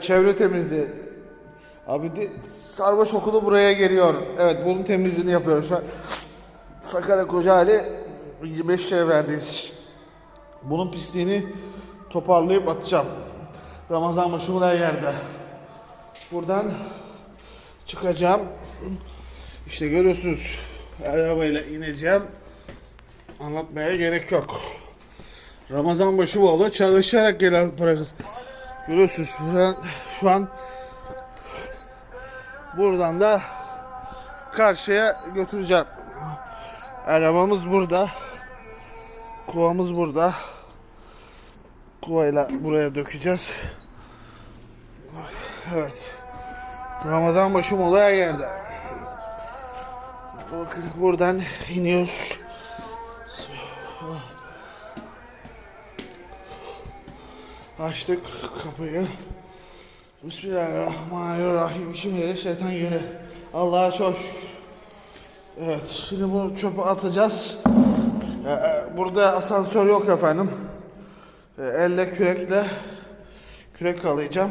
Çevre temizliği. Abi de, sarbaş okulu buraya geliyor. Evet bunun temizliğini yapıyoruz. Şu an Sakarya Kocaeli 5 çevrelerdeyiz. Bunun pisliğini toparlayıp atacağım. Ramazan başı buraya yerde. Buradan çıkacağım. İşte görüyorsunuz arabayla ineceğim. Anlatmaya gerek yok. Ramazan başı bu. Çalışarak gelen para kız. Görüyorsunuz şu an buradan da karşıya götüreceğim. Arabamız burada. Kovamız burada. Kovayla buraya dökeceğiz. Evet. Ramazan başı molaya geldi. Bakın buradan iniyoruz. Açtık kapıyı. Bismillahirrahmanirrahim. Şimdi şeytan yürü. Allah'a çok şükür. Evet, şimdi bu çöpü atacağız. Ee, Burada asansör yok efendim. Ee, Elle kürekle kürek alayacağım.